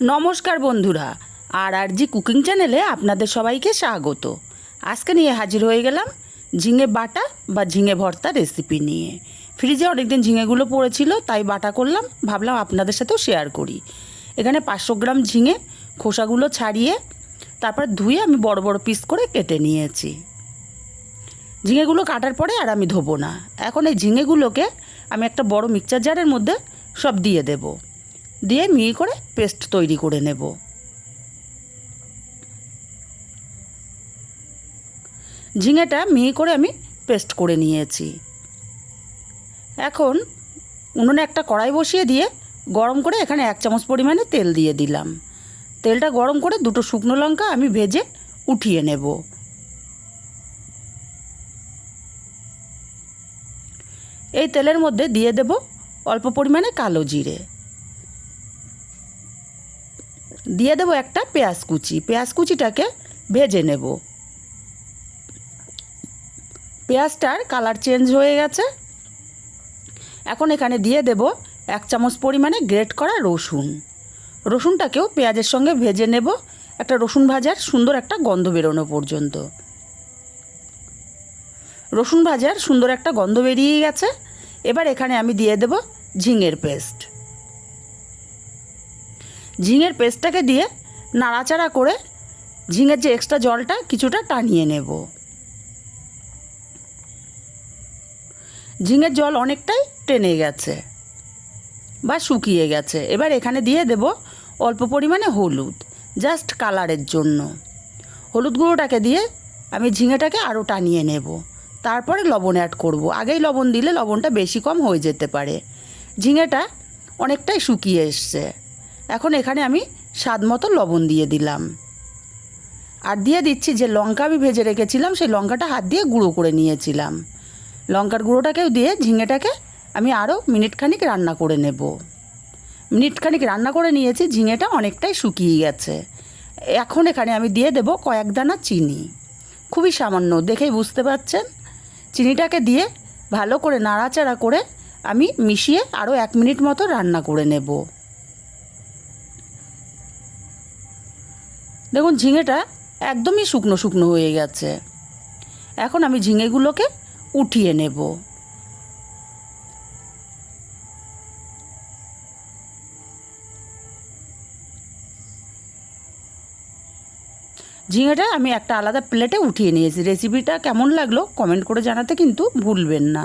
নমস্কার বন্ধুরা, আর আর জি কুকিং চ্যানেলে আপনাদের সবাইকে স্বাগত। আজকে নিয়ে হাজির হয়ে গেলাম ঝিঙে বাটা বা ঝিঙে ভর্তা রেসিপি নিয়ে। ফ্রিজে অনেকদিন ঝিঙেগুলো পড়েছিল, তাই বাটা করলাম, ভাবলাম আপনাদের সাথেও শেয়ার করি। এখানে পাঁচশো গ্রাম ঝিঙে খোসাগুলো ছাড়িয়ে, তারপর ধুয়ে আমি বড় বড় পিস করে কেটে নিয়েছি। ঝিঙেগুলো কাটার পরে আর আমি ধোবো না। এখন এই ঝিঙেগুলোকে আমি একটা বড় মিক্সচার জারের মধ্যে সব দিয়ে দেব। দিয়ে মিহি করে পেস্ট তৈরি করে নেব। ঝিঙেটা মিহি করে আমি পেস্ট করে নিয়েছি। এখন উনুনে একটা কড়াই বসিয়ে দিয়ে গরম করে এখানে এক চামচ পরিমাণে তেল দিয়ে দিলাম। তেলটা গরম করে দুটো শুকনো লঙ্কা আমি ভেজে উঠিয়ে নেব। এই তেলের মধ্যে দিয়ে দেব অল্প পরিমাণে কালো জিরে। দিয়ে দেবো একটা পেঁয়াজ কুচি। পেঁয়াজ কুচিটাকে ভেজে নেব। পেঁয়াজটার কালার চেঞ্জ হয়ে গেছে। এখন এখানে দিয়ে দেব এক চামচ পরিমাণে গ্রেট করা রসুন। রসুনটাকেও পেঁয়াজের সঙ্গে ভেজে নেব। একটা রসুন ভাজার সুন্দর একটা গন্ধ বেরোনো পর্যন্ত। রসুন ভাজার সুন্দর একটা গন্ধ বেরিয়ে গেছে। এবার এখানে আমি দিয়ে দেব ঝিঙের পেস্ট। ঝিঙের পেস্টটাকে দিয়ে নাড়াচাড়া করে ঝিঙের যে এক্সট্রা জলটা কিছুটা টানিয়ে নেব। ঝিঙের জল অনেকটাই টেনে গেছে বা শুকিয়ে গেছে। এবার এখানে দিয়ে দেব অল্প পরিমাণে হলুদ জাস্ট কালারের জন্য। হলুদ গুঁড়োটাকে দিয়ে আমি ঝিঙেটাকে আরও টানিয়ে নেব। তারপরে লবণ অ্যাড করব। আগেই লবণ দিলে লবণটা বেশি কম হয়ে যেতে পারে। ঝিঙেটা অনেকটাই শুকিয়ে এসছে। এখন এখানে আমি স্বাদ মতো লবণ দিয়ে দিলাম। আর দিয়ে দিচ্ছি যে লঙ্কা আমি ভেজে রেখেছিলাম, সেই লঙ্কাটা হাত দিয়ে গুঁড়ো করে নিয়েছিলাম। লঙ্কার গুঁড়োটাকেও দিয়ে ঝিঙেটাকে আমি আরও মিনিটখানিক রান্না করে নেব। মিনিটখানিক রান্না করে নিয়েছি, ঝিঙেটা অনেকটাই শুকিয়ে গেছে। এখন এখানে আমি দিয়ে দেব কয়েক দানা চিনি। খুবই সামান্য, দেখেই বুঝতে পারছেন? চিনিটাকে দিয়ে ভালো করে নাড়াচাড়া করে আমি মিশিয়ে আরও এক মিনিট মতো রান্না করে নেব। দেখুন, ঝিঙেটা একদমই শুকনো শুকনো হয়ে গেছে। এখন আমি ঝিঙেগুলোকে উঠিয়ে নেব। ঝিঙেটা আমি একটা আলাদা প্লেটে উঠিয়ে নিয়েছি। রেসিপিটা কেমন লাগল কমেন্ট করে জানাতে কিন্তু ভুলবেন না।